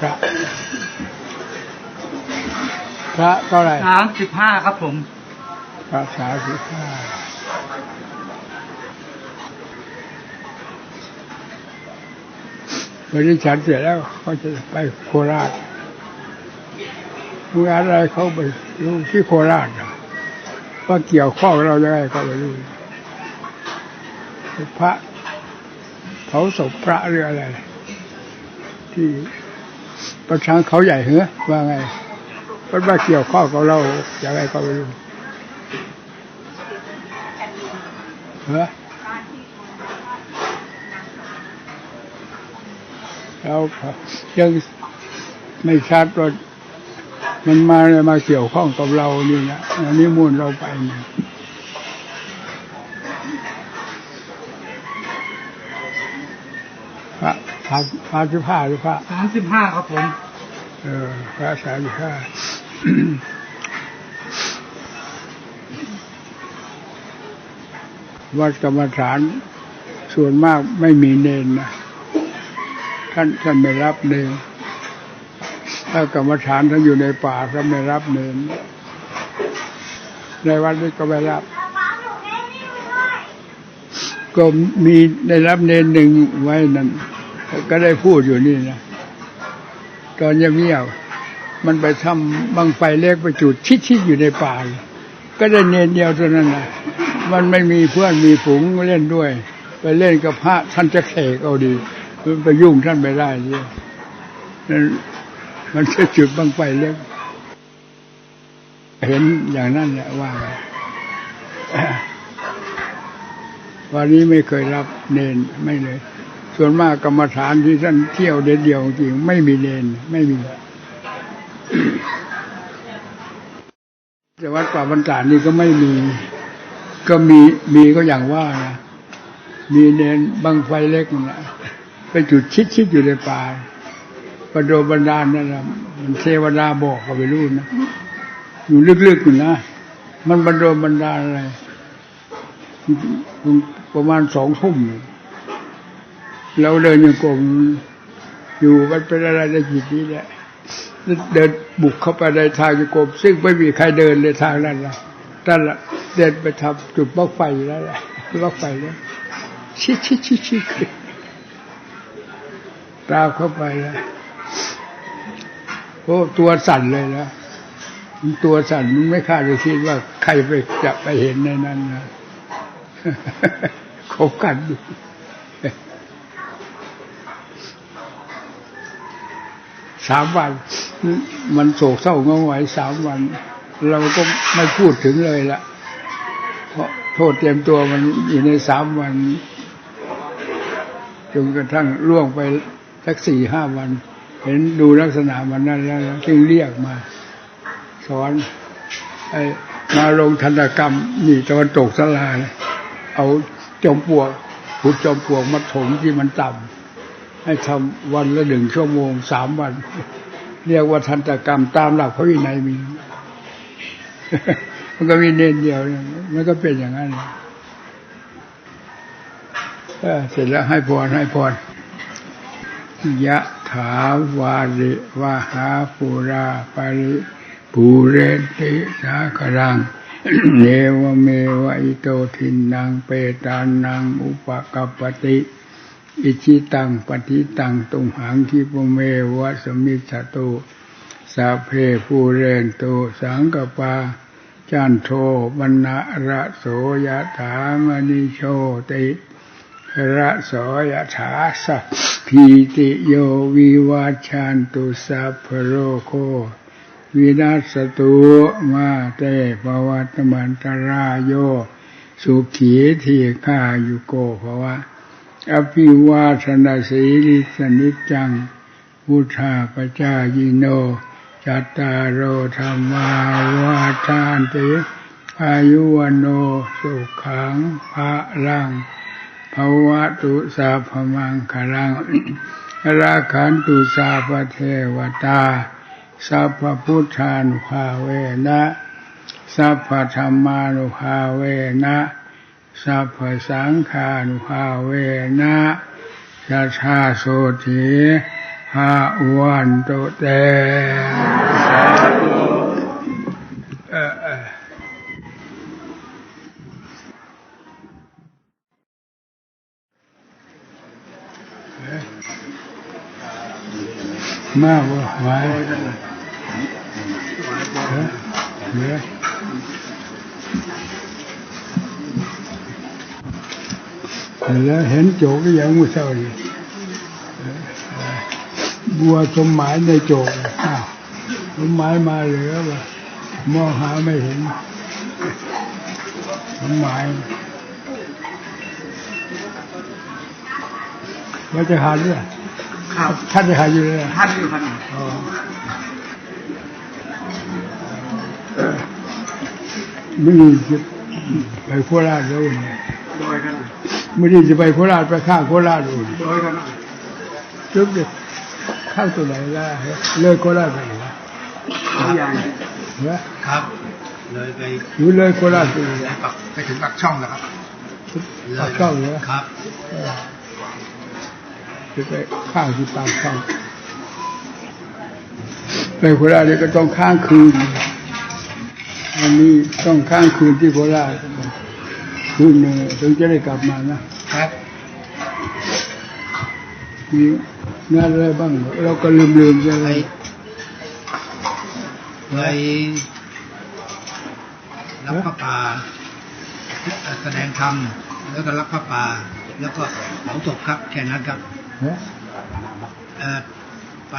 พระ พระเท่าไหร่สามสิบห้าครับผมพระสามสิบห้าวันนี้ฉันเสร็จแล้วเขาจะไปโคราชงานอะไรเขาไปรู้ที่โคราชอะว่าเกี่ยวข้องเราจะไงก็ไม่รู้พระเผาศพพระหรืออะไร ที่ ประชางเขาใหญ่เหรอว่าไงมันว่าเกี่ยวข้องกับเราอย่างไรก็ไม่รู้เหรอแล้วยังไม่ชัดว่ามันมาเลยมาเกี่ยวข้องกับเรานี่นะอันนี้มูลเราไปเนี่ย พระพระพระสิบห้าหรือพระสามสิบห้าครับผม เออพระสามสิบห้าวัดกรรมฐานส่วนมากไม่มีเนนนะท่านท่านไม่รับเนนถ้ากรรมฐานท่านอยู่ในป่าท่านไม่รับเนนในวัดนี้ก็ไม่รับ ก็มีได้รับเนนหนึ่งไว้นั่น ก็ได้พูดอยู่นี่นะตอนเงียบๆมันไปทำบังไฟเล็กไปจุดชิดๆอยู่ในป่าก็ได้เนนเดียวเท่านั้นนะมันไม่มีเพื่อนมีฝูงเล่นด้วย ไปเล่นกับพระท่านจะเขกเอาดีมันไปยุ่งท่านไม่ได้เนี่ยนั่นมันจะจุดบังไฟเล็ก เห็นอย่างนั้นแหละว่าวันนี้ไม่เคยรับเนนไม่เลย ส่วนมากกรรมฐานที่ท่านเที่ยวเดียวจริงไม่มีเนนไม่มีแต่วัดป่าบรรดานี่ก็ไม่มี ก็มีมีก็อย่างว่านะมีเนนบังไฟเล็กนะไปจุดชิดชิดๆอยู่ในป่าประโดบันดาลนั่นนะมันเทวดาบอกก็ไม่รู้นะอยู่ลึกๆอยู่นะมันบันโดบันดาลอะไรประมาณสองทุ่ม เราเดินอยังกลมอยู่มันเป็นอะไรในจิตนี้แหละเดินบุกเข้าไปในทางยังกลมซึ่งไม่มีใครเดินในทางนั้นละนั่นละเดินไปทำจุดบล็อกไฟแล้วแหละบล็อกไฟแล้วชิชิชิชิตามเข้าไปแล้วโอ้ตัวสั่นเลยนะตัวสั่นมันไม่คาดจะคิดว่าใครไปจะไปเห็นในนั้นนะเขากันอยู่ สามวัน มันโศกเศร้าเงาไหวสามวัน เราก็ไม่พูดถึงเลยละเพราะโทษเตรียมตัวมันอยู่ในสามวันจนกระทั่งล่วงไปสักสี่ห้าวัน เห็นดูลักษณะมันนั่นแล้วจึงเรียกมา สอนไอ้มาลงธนกรรมนี่ตะวันตกสลาเนี่ยเอาจมปวกขุดจมปวกมาถมที่มันต่ำ ให้ทำวันละหนึ่งชั่วโมงสามวัน เรียกว่าทันตกรรมตามหลักพระวินัยมี มันก็มีเน้นเดียวมันก็เป็นอย่างนั้นเสร็จแล้วให้พรให้พรยะถาวาริวาหาปุราปาริปูเรนติสาครังเนวเมวะอิโตทินังเปตานังอุปกัปติ อิชิตังปฏิตังตุมหังคิปเมวะสมิจตุสัเพปูเรนโตสังกปาจันโทบรรณระโสยถามณิโชติระโสยถาสัพพีติโยวิวัชชันตุสัพพโรโควินาศตุมาเตปวัตมันตรายโย สุขีทีฆายุโกภวะ อภิวาทนาสีลิสนิจจังพุทธาปจายิโน จัตตารโอธรรมาวาทานติอายุวโนสุขังภะลังภวะตุสาพมังคลังราคันตุสาพเทวตา สัพพพุทธานุภาเวนะ สัพพธรรมานุภาเวนะ สัพพสังฆานุภาเวนะยะชาโสถีหหาวันโตเตเออเออเอ๊ะมาไหวเอ๊ะเอ๊ะแล้วเห็นโจกก็ยังมุเศร้าอ ยู่บัวสมหมายในโจกอ้าวสมหมายมาเหลือวะมองหาไม่เห็นสมหมายว่าจะหาด้วยครับท่านจะหาอยู่เลยท่านอยู่ครับอ๋อไม่ได้จะไปโคราชแล้วเนี่ยโดยกันไม่ได้จะไปโคราชไปข้างโคราชดูโดยกันจุดเด็กเข้าตัวไหนล่ะเลิกโคราชไปไหนล่ะทุกอย่างเหรอครับ เลยไปหรือเลยโคราชไปไหนไปปักไปถึงปักช่องแล้วครับปากช่องเหรอครับจะไปข้างที่ปากช่องไปโคราชเนี่ยก็ต้องข้างคืนอันนี้ต้องข้างคืนที่โคราช คืนหนึ่งถึงจะได้กลับมานะครับมีงานอะไรบ้าง เราก็ลืมลืมๆไปไปเลยไปรับพระป่าแสดงธรรมแล้วก็รับพระป่า แล้วก็เผาศพครับแค่นั้นครับฮะเอ่อไป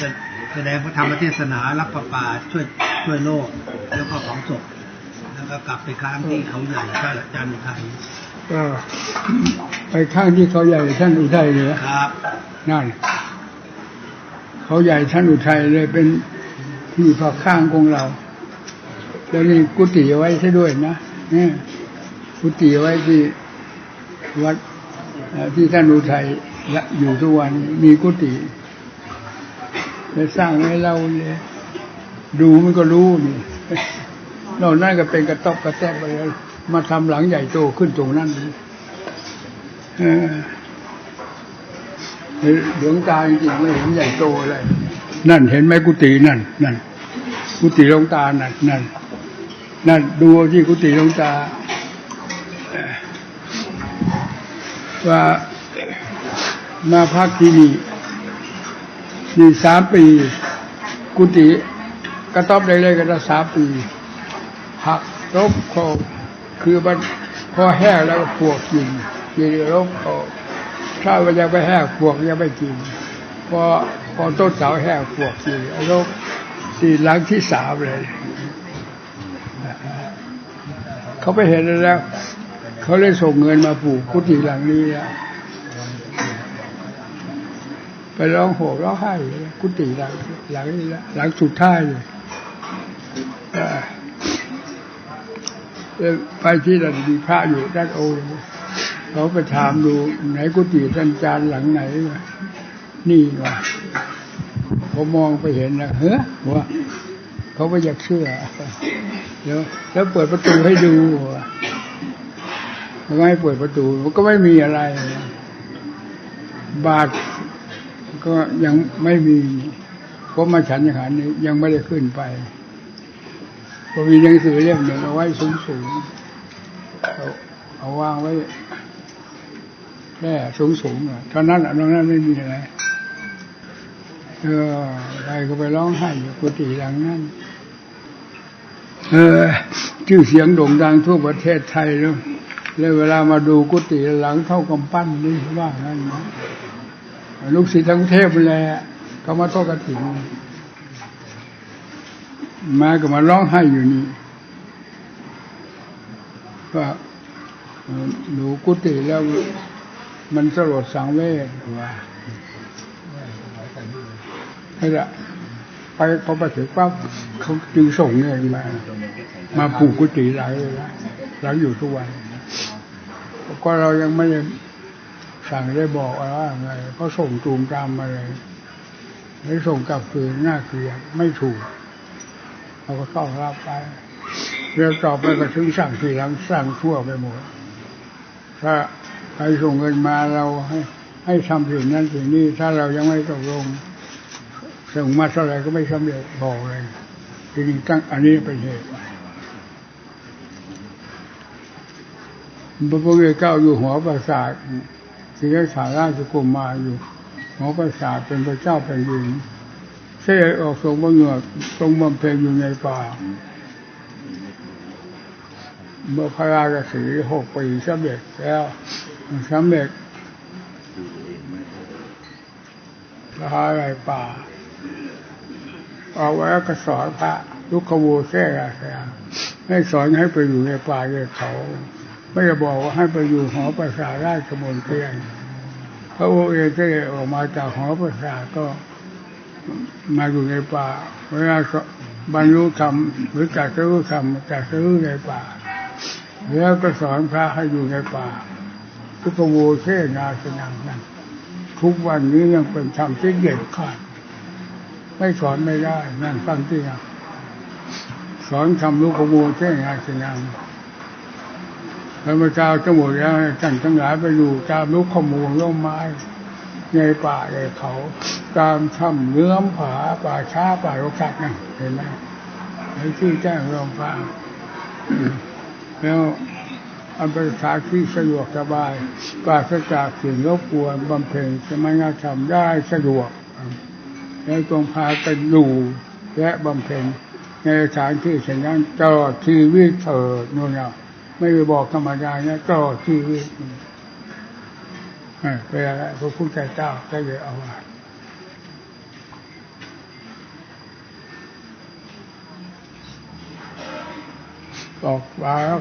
จะแสดงพระธรรมเทศนารับพระป่าช่วยช่วยโลก แล้วก็เผาศพ แล้วก็กลับไปค้างที่เขาใหญ่พระอาจารย์อุทัยก็ไปข้างที่เขาใหญ่ท่านอุทัยเลยนะครับนั่นเขาใหญ่ท่านอุทัยเลยเป็นที่พักข้างของเรา แล้วนี่กุฏิเอาไว้ใช่ด้วยนะเนี่ยกุฏิเอาไว้ที่วัดเอ่อที่ท่านอุทัยละอยู่ทุกวันนี้มีกุฏิจะสร้างให้เราเลยดูมันก็รู้นี่ นอกนั้นก็เป็นกระต๊อบกระแทกไปแล้วมาทำหลังใหญ่โตขึ้นตรงนั้นเออหลวงตาจริงๆไม่เห็นใหญ่โตอะไร นั่นเห็นไหมกุฏินั่น นั่น กุฏิหลวงตานั่นนั่นนั่นดูที่กุฏิหลวงตา ว่ามาพักที่นี่นี่สามปี กุฏิกระต๊อบได้เลยก็ได้สามปี หักรบโคกคือมันพอแห้งแล้วก็ปวกกินกินรบโคกถ้ามันยังไม่แห้งพวกยังไม่กินพอพอต้นเสาแห้งพวกกินโรคที่หลังที่สามเลย เขาไปเห็นแล้ว เขาเลยส่งเงินมาปลูกกุฏิหลังนี้ไปร้องโหร้องไห้เลยกุฏิหลังหลังนี้หลังสุดท้ายเลย ไปที่นั่นมีพระอยู่ด้านโอเลยเขาไปถามดูไหนกุฏิท่านจารย์หลังไหนวะนี่วะเขามองไปเห็นนะเฮ้อวะเขาไม่อยากเชื่อแล้วแล้วเปิดประตูให้ดูวะไม่ให้เปิดประตูมันก็ไม่มีอะไร บาทก็ยังไม่มีเพราะมาฉันอย่างนี้ยังไม่ได้ขึ้นไป ก็มีหนังสือเล่มหนึ่งเอาไว้สูงๆเอาเอาวางไว้แค่สูงสูงๆเท่านั้นตรงนั้นไม่มีอะไรเออใครก็ไปร้องไห้อยู่กุฏิหลังนั้นเออชื่อเสียงโด่งดังทั่วประเทศไทยแล้วแล้วเวลามาดูกุฏิหลังเท่ากำปั้นนี่ว่างั้นนะลูกศิษย์ทั้งเทพแหละเขามาโทษกระถิ่น มาก็มาร้องไห้อยู่นี่ว่าดูกุฏิแล้วมันสลดสังเวชว่าให้ละไปพอไปถึงปั๊บเขาจึงส่งเงินมา มาปลูกกุฏิหลังเลยนะหลังอยู่ทุกวัน ก็เรายังไม่ได้สั่งได้บอกอะไรว่าไงเขาส่งจูงตามมาเลยไม่ส่งกลับคืนหน้าเกลียดไม่ถูก เราก็ต้องรับไปเรื่องต่อไปก็ถึงสั่งทีหลังสั่งทั่วไปหมดถ้าใครส่งเงินมาเราให้ให้ทำสิ่งนั้นสิ่งนี้ถ้าเรายังไม่ตกลงส่งมาเท่าไรก็ไม่สำเร็จบอกเลยทีนี้ตั้งอันนี้เป็นเหตุพระพุทธเจ้าอยู่หัวปราสาทสิริสาราชกุมมารอยู่หัวปราสาทเป็นพระเจ้าแผ่นดิน เสด็จออกทรงบังเกิดทรงบำเพ็ญอยู่ในป่า เมื่อพระราชสีหกปีสำเร็จแล้วสำเร็จพระอะไรป่าเอาไว้ก็สอนพระลูกขวูเซ่อะไรให้สอนให้ไปอยู่ในป่าในเขา ไม่ได้บอกว่าให้ไปอยู่หอประสาราชมนเทียนพระองค์เองก็เลยออกมาจากหอประสาก็ มาอยู่ในป่าเวลาบรรลุธรรมหรือจักรู้ธรรมจักรู้ในป่า แล้วก็สอนพระให้อยู่ในป่าทุกโวเชนาสนังนั้นทุกวันนี้ยังเป็นธรรมที่เด็ดขาดไม่สอนไม่ได้นั่นฟังที่นะสอนทำลูกโวเชนาสนังพระพุทธเจ้าจะหมดแล้วท่านทั้งหลายไปอยู่ตามลูกขมูลร่มไม้ในป่าในเขา ตามถ้ำเนื้อมผาป่าช้าป่ารกัดนั่นเห็นไหมในที่แจ้งรองฟ้าแล้วอันเป็นสาที่สะดวกสบายปราศจากสิ่งรบกวนบำเพ็ญสมณธรรมได้สะดวกแล้วจงพากันอยู่และบำเพ็ญในสถานที่เช่นนั้นตลอดชีวิตเถิดนู่นนะไม่ได้บอกธรรมดานะตลอดชีวิตเออเป็นอะไรพระพุทธเจ้าก็เลยเอามา ออกมาแล้ว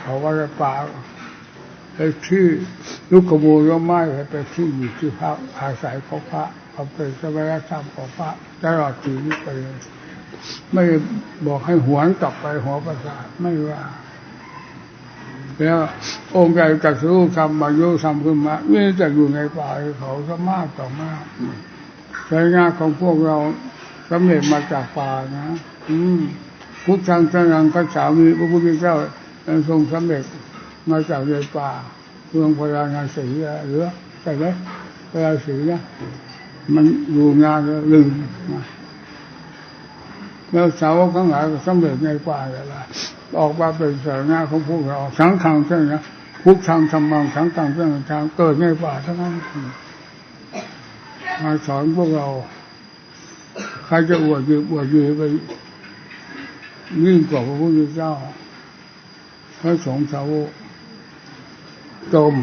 เขาว่าจะป่าไอ้ที่ลูกขโมยก็ไม่ให้ไปที่อยู่ที่พระอาศัยของพระเอาเป็นสมณธรรมของพระตลอดชีวิตไปเลยไม่บอกให้หวนกลับไปหัวประสาทไม่ว่า แล้วองค์ใหญ่จักรรู้ทำบรรยุทำขึ้นมานี่จะอยู่ในป่าเขาสมากต่อมากใช้งานของพวกเราสำเร็จมาจากป่านะ อืม พุทธังสนังพระสามีพระพุทธเจ้าทรงสำเร็จมาจากในป่าเมืองพรานาสีหรือใช่ไหมพราสีนะมันอยู่งานลืมนะแล้วสาวกทั้งหลายก็สำเร็จในป่าแล้วออกมาเป็นสาระของพวกเราสังขังใช่ไหมพุทธังธรรมังสังขังเรื่องทางเกิดในป่าทั้งนั้นมาสอนพวกเรา ใครจะอวดยือวดยือไป ยิ่งกว่าพระพุทธเจ้า พระสงฆ์สาวกจม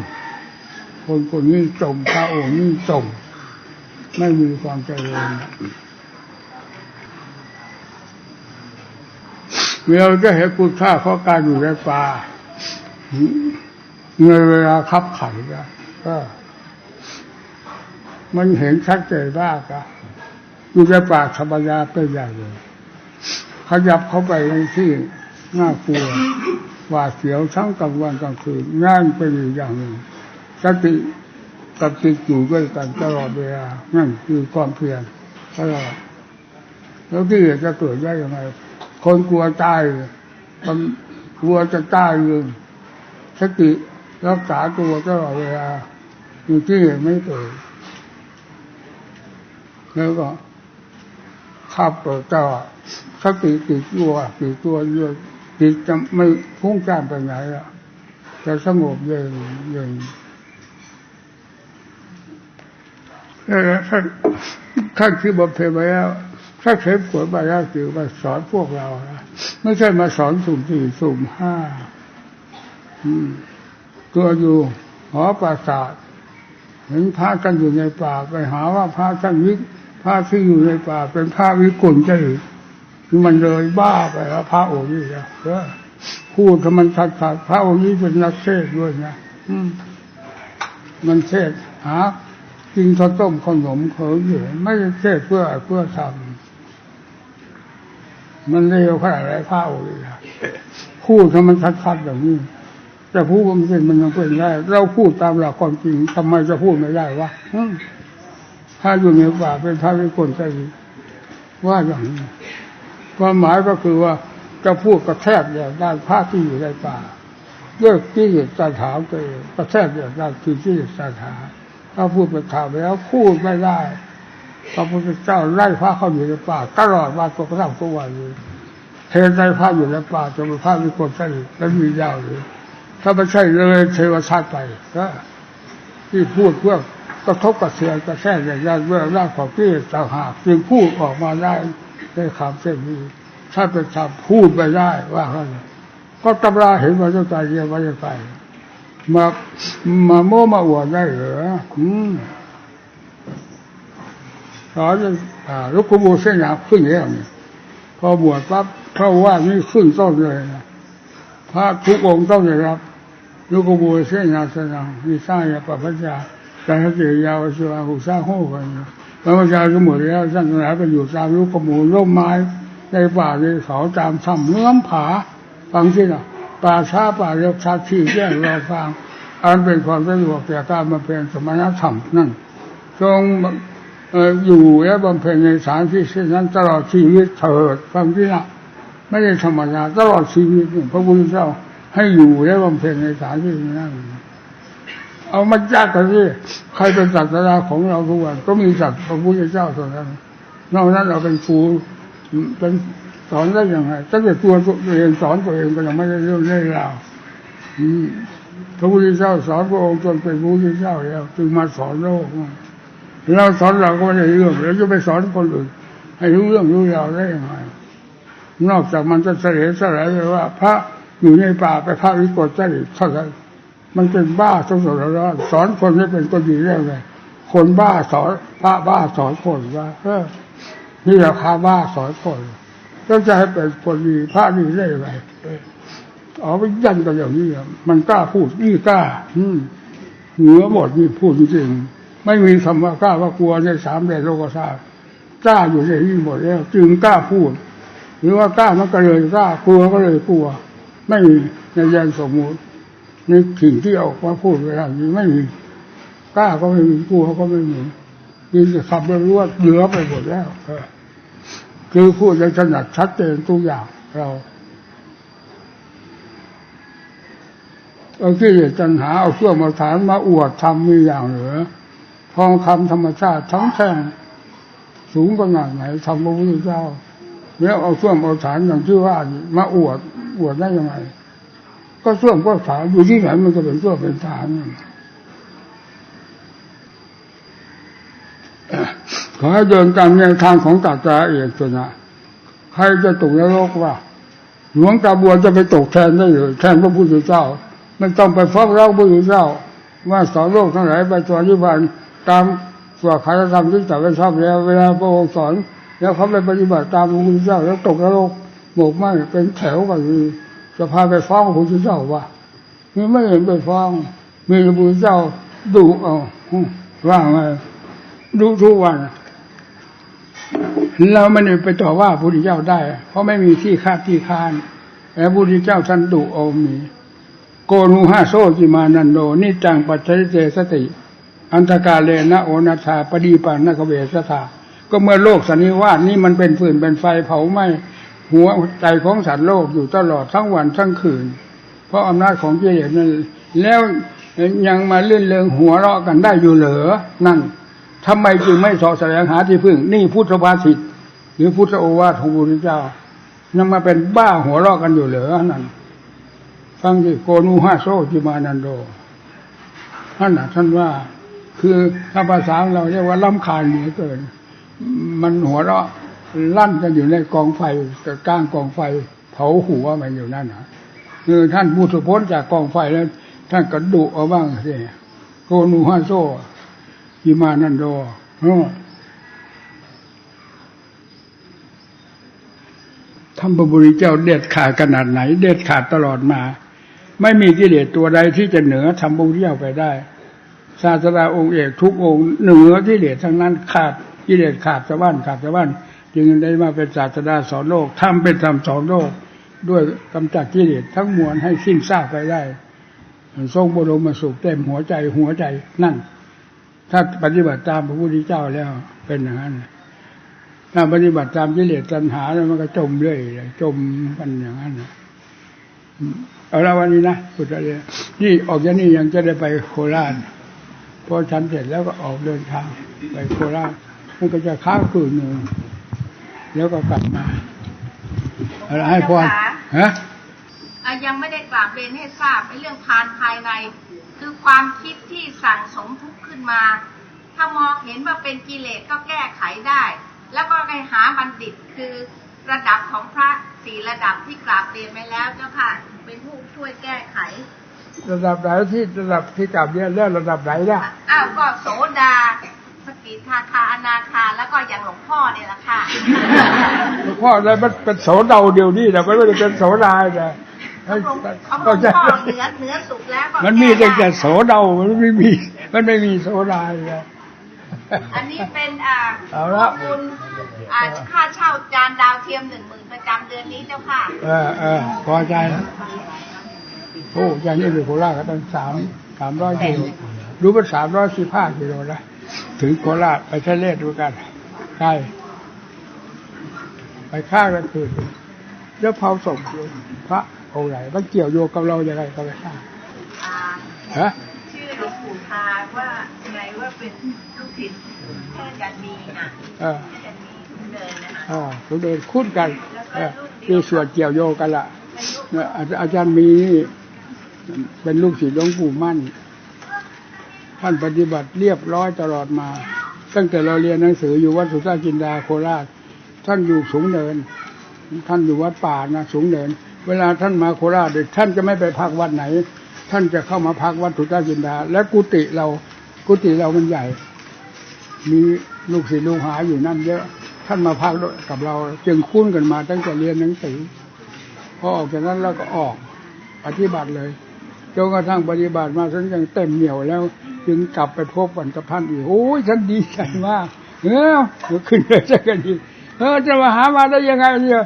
คนคนนี้จมพระองค์นี้จม ไม่มีความเจริญเราจะเห็นคุณค่าของการอยู่ในป่าในเวลาคับขันก็มันเห็นชัดเจนมากอะอยู่ในป่าธรรมดาเป็นอย่างเลย ขยับเข้าไปในที่น่ากลัวหวาดเสียวทั้งกลางวันกลางคืนนั่นเป็นอีกอย่างหนึ่งสติกับจิตอยู่ด้วยกันตลอดเวลานั่นคือความเพียรตลอดแล้วที่จะเกิดได้ยังไงคนกลัวตายมันกลัวจะตายเลยสติรักษาตัวตลอดเวลาอยู่ที่ไม่เกิดแล้วก็ ขับตัวตลอดสติติดตัวติดตัวเยอะจิตจะไม่พุ่งซ่านไปไหนอะจะสงบเย็นเย็นแล้วท่านท่านที่บำเพ็ญไปแล้วถ้าเข็มขวดมาแล้วคือมาสอนพวกเรานะไม่ใช่มาสอนสุ่มสี่สุ่มห้าตัวอยู่หอปราสาทเห็นพระกันอยู่ในป่าไปหาว่าพระท่านวิ พระที่อยู่ในป่าเป็นพระวิกลใช่หรือมันเลยบ้าไปแล้วพระองค์นี้นะพูดทำมันชัดชัดพระองค์นี้เป็นนักเทศด้วยนะอืมันเทศหากินข้าวต้มขนมเขยอยู่ไม่ได้เทศเพื่อเพื่อทำมันเร็วขนาดไรพระองค์นี้นะพูดทำมันชัดชัดแบบนี้จะพูดมันเป็นมันยังเป็นได้ เราพูดตามหลักความจริงทำไมจะพูดไม่ได้วะ ถ้าอยู่ในป่าเป็นพระวิกลใจว่าอย่างนี้ความหมายก็คือว่าจะพูดกระแทกอย่างด้านพระที่อยู่ในป่าด้วยที่เหตุสถานตัวเองกระแทกอย่างด้านที่ที่เหตุสถานถ้าพูดไปข่าวไปแล้วพูดไม่ได้พระพุทธเจ้าไล่พระเข้าอยู่ในป่าตลอดวันตัวกระทั่งตัววันเลยเทนไล่พระอยู่ในป่าจนเป็นพระวิกลสนิทและมียาวเลยถ้าไม่ใช่เลยเทวชาติไปก็ที่พูดเพื่อ กระทบกระเทือนกระแทกอย่างนั้นเรื่องร่างของพี่ต่างหากจึงพูดออกมาได้ในคำเช่นนี้ถ้าเป็นคำพูดไม่ได้ว่าเขาก็ตำราเห็นมาตั้งแต่เรียนมาตั้งแต่มามาโม้มาอวดได้เหรออืมสอนอ่าลูกขบูเส้นหนาขึ้นแล้วเนี่ยพอบวชปั๊บเข้าว่านี่ขึ้นต้นเลยนะพระทุกองค์ต้องได้รับลูกขบูเส้นหนาสนามีสร้างยาปปัญญา การเกียยาวชิวาหุสร้างโหกันพระพุทธเจ้าสมุทรแล้วท่านทั้งหลายไปอยู่ตามลูกขบูร่มไม้ในป่าในเขาตามถ้ำเนื้อผาฟังที่น่ะป่าช้าป่าเรียกชาที่แจ้งเราฟังอันเป็นความสะดวกแก่การบำเพ็ญสมณธรรมนั่นจงอยู่และบำเพ็ญในสถานที่เช่นนั้น ตลอดชีวิตเถิดฟังที่น่ะไม่ได้ธรรมดาตลอดชีวิตพระพุทธเจ้าให้อยู่และบำเพ็ญในสถานที่นั้น เอามาจากกันสิใครเป็นศาสดาของเราทุกวัน ก็มีสัตว์พระพุทธเจ้าเท่านั้นนอกนั้นเราเป็นครูเป็นสอนได้อยังไงตั้งแต่ตัวตัวเองสอนตัวเองก็ยังไม่ได้เรื่องได้ราวพระพุทธเจ้าสอนพระองค์จนเป็นพระพุทธเจ้าแล้ว จึงมาสอนโลกเราสอนเราก็ไม่ได้เรื่องแล้วจะไปสอนคนอื่นให้รู้เรื่องรู้ราวได้ยังไงนอกจากมันจะเสลสลายเลยว่า พระอยู่ในป่าไปพระวิกฤตใจเท่านั้น มันเป็นบ้าสงสารร้อนสอนคนไม่เป็นก็ดีแล้วไงเลยคนบ้าสอนพระบ้าสอนคนว่าเออนี่แหละพระบ้าสอนคนแล้วจะให้เป็นคนดีพระดีได้ยังไงเออเอาไปยันกันอย่างนี้มันกล้าพูดนี่กล้า อืเหนือหมดนี่พูดจริงไม่มีคำว่ากล้าว่ากลัวในสามแดนโลกธาตุกล้าอยู่ในนี้หมดแล้ว จึงกล้าพูด หรือว่ากล้ามันก็เลยกล้ากลัวก็เลยกลัว ไม่มีในยันสมมุติ ในสิ่งที่ออกมาพูดเวลานี้ไม่มีกล้าก็ไม่มีกลัวก็ไม่มีมีแต่คำเรียกว่าเหลือไปหมดแล้วคือพูดอย่างถนัดชัดเจนทุกอย่างเราเอาที่จัญหาเอาเครื่องมาฐานมาอวดทำมีอย่างเหรือทองคำธรรมชาติทั้งแท่งสูงขนาดไหนทำพระพุทธเจ้าแล้วเอาเครื่องเอาฐานอย่างที่ว่ามาอวดอวดได้ยังไง ก็เครื่องก็ฐาอยู่ที่ไหนมันก็เป็นเครื่องเป็นฐานขอให้เดินตามแนวทางของตาตาเอกชนะใครจะตกนรกว่าหลวงตาบัวจะไปตกแทนได้หรือแทนพระพุทธเจ้า มันต้องไปฟ้องร้องพระพุทธเจ้า ว่าสอนโลกทั้งหลายไปตัวนิพพานตามสวดคาถธรรมที่จัดไว้ชอบแล้ว เวลาพระองค์สอน แล้วเขาไปปฏิบัติตามพระพุทธเจ้าแล้วตกนรกหมกไหมเป็นแถวกันเลย จะพาไปฟ้องพระพุทธเจ้าว่านี่ไม่เห็นไปฟ้อง มีพระพุทธเจ้าดุเอาว่าไงดูทุกวัน เราไม่ได้ไปต่อว่าพระพุทธเจ้าได้ เพราะไม่มีที่คาดที่คานแต่พระพุทธเจ้าท่านดุเอามีโกนูห้าโซจิมานันโดนิจังปัจจิเจสติ อันตกาเลนะโอนาธาปดีปานนกเวสธาก็เมื่อโลกสันนิวาสนี้มันเป็นฟืนเป็นไฟเผาไหม้ หัวใจของสัตว์โลกอยู่ตลอดทั้งวันทั้งคืน เพราะอำนาจของกิเลสนั้นแล้วยังมาเลื่อนเลงหัวเราะกันได้อยู่เหรอนั่นทำไมจึงไม่สอแสวงหาที่พึ่ง นี่พุทธภาษิตหรือพุทธโอวาทของพระพุทธเจ้ายังมาเป็นบ้าหัวเราะกันอยู่เหรอนั่นฟังดิโกนูฮาโซจิมานันโดนั่นน่ะท่านว่า คือถ้าภาษาเราเรียกว่าล้ำคาญเหลือเกิน มันหัวเราะ ลั่นกันอยู่ในกองไฟกับก้างกองไฟ เผาหัวมันอยู่นั่นนะคือท่านพูดสุพ้นจากกองไฟแล้ว ท่านก็ดุเอาบ้างสิโกนูฮาโซจิมานันโดเออทำพระบุรีเจ้าเด็ดขาดขนาดไหน เด็ดขาดตลอดมา ไม่มีกิเลสตัวใดที่จะเหนือทำพระพุทธเจ้าไปได้ ศาสดาองค์เอกทุกองค์เหนือกิเลสทั้งนั้นขาดกิเลสขาดสะบั้นขาดสะบั้น จึงได้มาเป็นศาสดาสอนโลกทำเป็นธรรมสอนโลก ด้วยกำจัดกิเลสทั้งมวลให้สิ้นซากไปได้ทรงบรมสุขเต็มหัวใจหัวใจนั่น ถ้าปฏิบัติตามพระพุทธเจ้าแล้วเป็นอย่างนั้นถ้าปฏิบัติตามกิเลสตัณหาแล้วมันก็จมเรื่อยเลยจมกันอย่างนั้นเอาละวันนี้นะพุทธเจ้านี่ออกจากนี่ยังจะได้ไปโคราชพพอฉันเสร็จแล้วก็ออกเดินทางไปโคราชมันก็จะค้างคืนหนึ่ง แล้วก็กลับมาอะไรให้พรฮะอะยังไม่ได้กราบเรียนให้ทราบในเรื่องทานภายใน คือความคิดที่สั่งสมทุกข์ขึ้นมา ถ้ามองเห็นว่าเป็นกิเลสก็แก้ไขได้ แล้วก็ไปหาบัณฑิตคือระดับของพระสี่ระดับที่กราบเรียนไปแล้วเจ้าค่ะ เป็นผู้ช่วยแก้ไข ระดับไหนที่ระดับที่กลับเนี่ยแล้วระดับไหนล่ะอ้าวก็โสดา สกิทาคาอนาคาแล้วก็อย่างหลวงพ่อเนี่ยแหละค่ะหลวงพ่ออะไรมันเป็นโสดาเดียวนี่นะไม่ได้เป็นโสดาเลยให้ของหลวงเข้าใจพ่อเหนือเหนือสุดแล้วก็มันมีแก้แต่ได้แต่โสดามันไม่มี มันไม่มีโสดาเลยอันนี้เป็นอ่าเอาละข้อมูลอ่าค่าเช่าจานดาวเทียมหนึ่งหมื่นประจำเดือนนี้เจ้าค่ะ เออเออพอใจแล้วโอ้ยางนี้อยู่โคราชก็ต้องสามสามร้อยกิโลรู้ว่าสามร้อยสิบห้ากิโลนะ ถึงโคราชไปทะเลดูกันใช่ไปฆ่ากันคืนแล้วเผาศพอยู่พระองค์ไหนมันเกี่ยวโยงกับเราอย่างไรก็ไม่ทราบอ่าฮะชื่อหลวงปู่ทาว่าไงว่าเป็นลูกศิษย์แค่จันมีนะเออจันมีทุนเดินนะคะอ่าทุกเดินคุ้นกันเออมีส่วนเกี่ยวโยงกันละเนี่ยอาจอาจารย์มีนี่เป็นลูกศิษย์หลวงปู่มั่น ท่านปฏิบัติเรียบร้อยตลอดมา ตั้งแต่เราเรียนหนังสืออยู่วัดสุทธาจินดาโคราช ท่านอยู่สูงเนิน ท่านอยู่วัดป่านะสูงเนิน เวลาท่านมาโคราชเนี่ยท่านจะไม่ไปพักวัดไหน ท่านจะเข้ามาพักวัดสุทธาจินดา และกุฏิเรากุฏิเรามันใหญ่ มีลูกศิษย์ลูกหาอยู่นั่นเยอะ ท่านมาพักกับเราจึงคุ้นกันมาตั้งแต่เรียนหนังสือพอออกจากนั้นเราก็ออกปฏิบัติเลยจนกระทั่งปฏิบัติมาจนยังเต็มเหนียวแล้ว จึงกลับไปพบกันกับท่านอีกโอ้ยฉันดีใจมากเออเดี๋ยวขึ้นเลยจะกันดีเออจะมาหามาได้ยังไงเนี่ย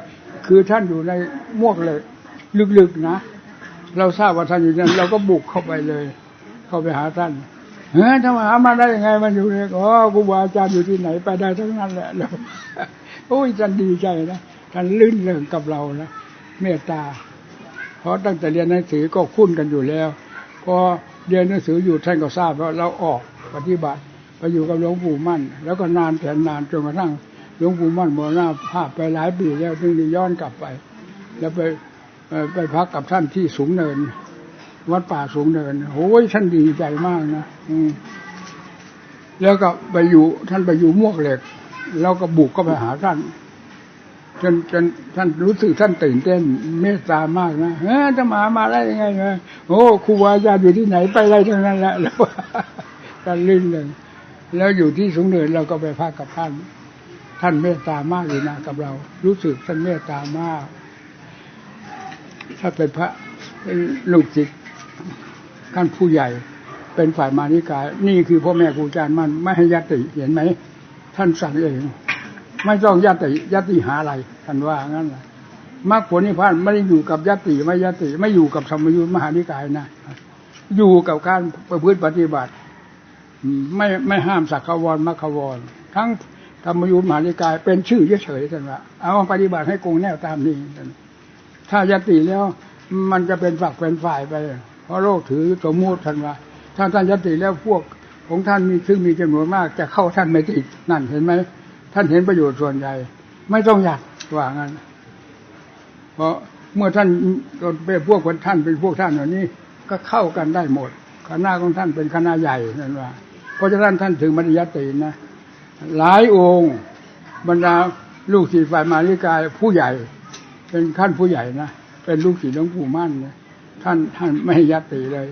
คือท่านอยู่ในมวกเลย ลึกๆนะ เราทราบว่าท่านอยู่นั้น เราก็บุกเข้าไปเลย เข้าไปหาท่านเฮ้ยจะมาหามาได้ยังไงมันอยู่เนี่ยอ๋อครูบาอาจารย์อยู่ที่ไหนไปได้ทั้งนั้นแหละเราโอ้ยท่านดีใจนะท่านลื่นเริงกับเรานะเมตตา เพราะตั้งแต่เรียนหนังสือก็คุ้นกันอยู่แล้วพอ เรียนหนังสืออยู่ท่านก็ทราบว่าเราออกปฏิบัติไปอยู่กับหลวงปู่มั่น แล้วก็นานแสนนานจนกระทั่งหลวงปู่มั่นมรณภาพไปหลายปีแล้วถึงได้ย้อนกลับไป แล้วไปไปพักกับท่านที่สูงเนิน วัดป่าสูงเนินโอ้ยท่านดีใจมากนะอืแล้วก็ไปอยู่ท่านไปอยู่มวกเหล็ก แล้วก็บุกก็ไปหาท่าน จนจนท่านรู้สึกท่านตื่นเต้นเมตตามากนะเฮ้ยจะมามาได้ยังไงนยโอ้ครูบาอาจารย์อยู่ที่ไหนไปอะไรทั้งนั้นแหละแล้วท่านลื่นเลยแล้วอยู่ที่สูงเนินเราก็ไปพักกับท่าน ท่านเมตตามากเลยนะกับเรา รู้สึกท่านเมตตามาก ถ้าเป็นพระลูกศิษย์ท่านผู้ใหญ่เป็นฝ่ายมานิกาย นี่คือพ่อแม่ครูอาจารย์มันไม่ให้ยัตติเห็นไหมท่านสั่งเอง ไม่ต้องยัตติยัตติหาอะไรท่านว่างั้นแหละมรรคผลนิพพานไม่ได้อยู่กับยัตติไม่ยัตติไม่อยู่กับสมยุทธมหานิกายนะอยู่กับการประพฤติปฏิบัติ ไม่ไม่ห้ามสักขวรมรรควร ทั้งธรรมยุทธมหานิกาย เป็นชื่อเฉยๆท่านว่าเอาปฏิบัติให้คงแนวตามนี้ถ้ายัตติแล้วมันจะเป็นฝักเป็นฝ่ายไป เพราะโลกถือสมมูติท่านว่าถ้าท่านยัตติแล้วพวกของท่านมีซึ่งมีจำนวนมาก จะเข้าท่านไม่ติดนั่นเห็นไหม ท่านเห็นประโยชน์ส่วนใหญ่ ไม่ต้องอยากว่างั้น เพราะเมื่อท่านเป็นพวกคนท่านเป็นพวกท่านเหล่านี้ก็เข้ากันได้หมดคณะของท่านเป็นคณะใหญ่นั่นว่า เพราะฉะนั้นท่านถึงมรรยตินะหลายองค์บรรดาลูกศิษย์ฝ่ายมาริกายผู้ใหญ่ เป็นขั้นผู้ใหญ่นะเป็นลูกศิษย์หลวงปู่มั่นนะท่านท่านไม่ยัตติเลย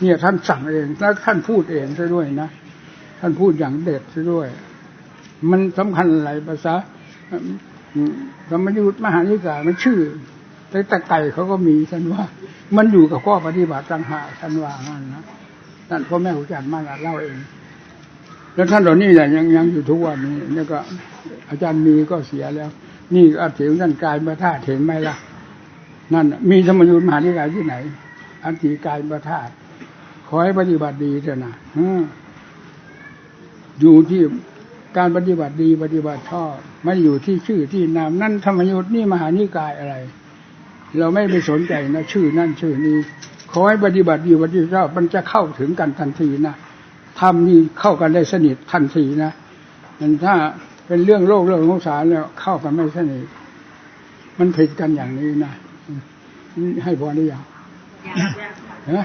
เนี่ยท่านสั่งเองแล้วท่านพูดเองซะด้วยนะ ท่านพูดอย่างเด็ดซะด้วย มันสำคัญอะไรภาษาอืมธรรมยุทธมหานิกายมันชื่อ แต่ตะไก่เขาก็มีท่านว่า มันอยู่กับข้อปฏิบัติต่างหากท่านว่างั้นนะท่านพ่อแม่ครูอาจารย์มาเล่าเอง แล้วท่านเหล่านี้แหละยังยังอยู่ทุกวันนี้แล้วก็ อาจารย์มีก็เสียแล้ว นี่อาถิวท่านกายมาธาตุเห็นไหมล่ะ นั่นมีธรรมยุทธมหานิกายที่ไหนอันตีกายมาธาตุขอให้ปฏิบัติดีเถอะนะอยู่ที่ การปฏิบัติดีปฏิบัติชอบไม่อยู่ที่ชื่อที่นามนั่นธรรมยุทธ์นี่มหานิกายอะไร เราไม่ไปสนใจนะชื่อนั่นชื่อนี้ขอให้ปฏิบัติดีปฏิบัติชอบมันจะเข้าถึงกันทันทีนะธรรมนี่เข้ากันได้สนิททันทีนะมันถ้าเป็นเรื่องโลกเรื่องสงสารเนี่ยเข้ากันไม่สนิทมันผิดกันอย่างนี้นะอืมให้พรได้ยังเฮ้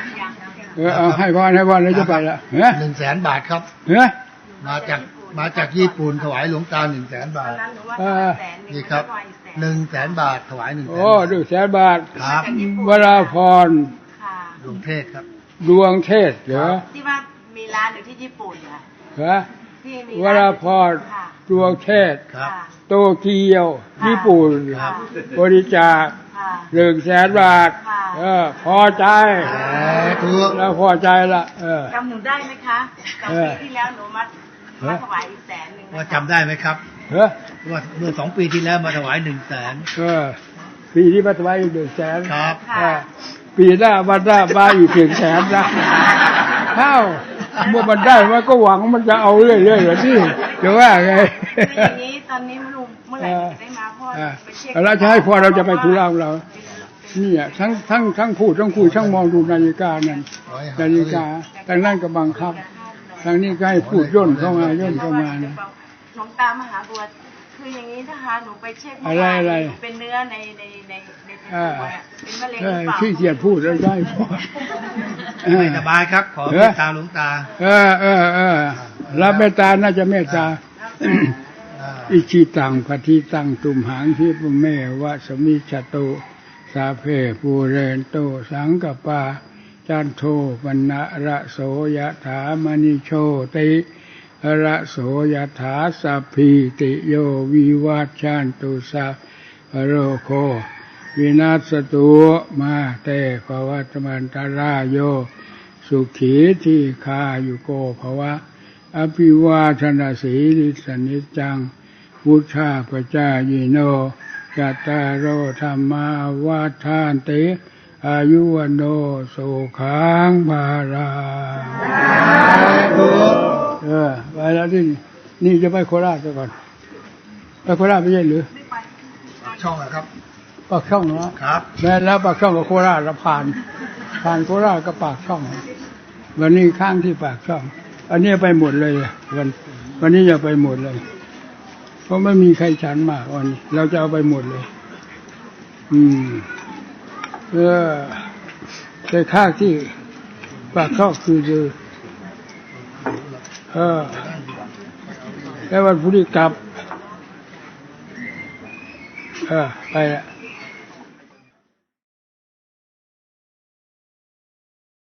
เออเอาให้พรให้พรแล้วจะไปละเฮ้หนึ่งแสนบาทครับเฮ้มาจาก มาจากญี่ปุ่นถวายหลวงตาหนึ่งแสนบาทเออนี่ครับหนึ่งแสนบาทถวายหนึ่งแสนโอ้ดูแสนบาทครับวราพรค่ะดวงเทศครับ ดวงเทศเหรอที่ว่ามีร้านอยู่ที่ญี่ปุ่นค่ะฮะที่มีวราพรค่ะดวงเทศครับค่ะโตเกียว ญี่ปุ่นครับบริจาคค่ะหนึ่งแสนบาทค่ะเออ พอใจสาธุแล้วพอใจละเออจำหนูได้ไหมคะจำเออปีที่แล้วหนูมาเออ มาถวายอีกแสนหนึ่งนะคะว่าจำได้ไหมครับเฮ้ยว่าเมื่อสองปีที่แล้วมาถวายหนึ่งแสนเออปีที่พัฒนาอีกหนึ่งแสนครับเออปีหน้าวันหน้ามาอีกหนึ่งแสนนะเอ้าเมื่อมันได้มันก็หวังมันจะเอาเรื่อยๆเหรอที่จะว่าไง คืออย่างนี้ตอนนี้ไม่รู้เมื่อไหร่จะได้มาเพราะว่าอ่าไปเช็คแล้วจะให้พอเราจะไปธุระของเรา เนี่ยทั้งทั้งทั้งพูดทั้งคุยทั้งมองดูนาฬิกานั่นร้อยห้นาฬิกาทางนั้นก็บังคับ ทางนี้ก็ให้พูดย่นเข้ามาย่นเข้ามานะหลวงตามหาบัวคืออย่างนี้ถ้าหาหนูไปเช็คอะไรอะไรหนูเป็นเนื้อในในในในในอ่าตัวอะเป็นมะเร็งเอหรืออเปล่าขี้เกียจพูดแล้วได้พอเออไม่สบายครับ ขอเอเมอตตาหลวงตา เออเออเออรับเมตตาน่าจะเมตตาอ่าอิชิตังปฏิตังตุมหังทิปเมวะสมิชโต สาเพปูเรนโต สังกปา จันโทปนะระโสยถามณิโชติระโสยถาสัพพิติโยวิวัชชันตุสัพโรโควินาศตุมาเตภวัตมันตรายโย สุขีที่คาอยู่โกภวะ อภิวาทนาสีลิสนิจังวุชาปจายโนจัตตารโอธรรมาวาทานติ อายุวันโนสุขังภาราเออไปแล้วที่นี่นี่จะไปโคราชซะก่อน ไปโคราชไม่ใช่หรือช่องนะครับปากช่องเนาะครับแม้แล้วปากช่องกับโคราชเราผ่าน ผ่านโคราชก็ปากช่อง วันนี้ข้างที่ปากช่อง อันนี้ไปหมดเลยวันวันนี้จะไปหมดเลย เพราะไม่มีใครฉันมากวันนี้เราจะเอาไปหมดเลย อืม เออแต่ข้างที่ปากช่องคือยือเออแล้ววันพุธกลับ เออ ไปละ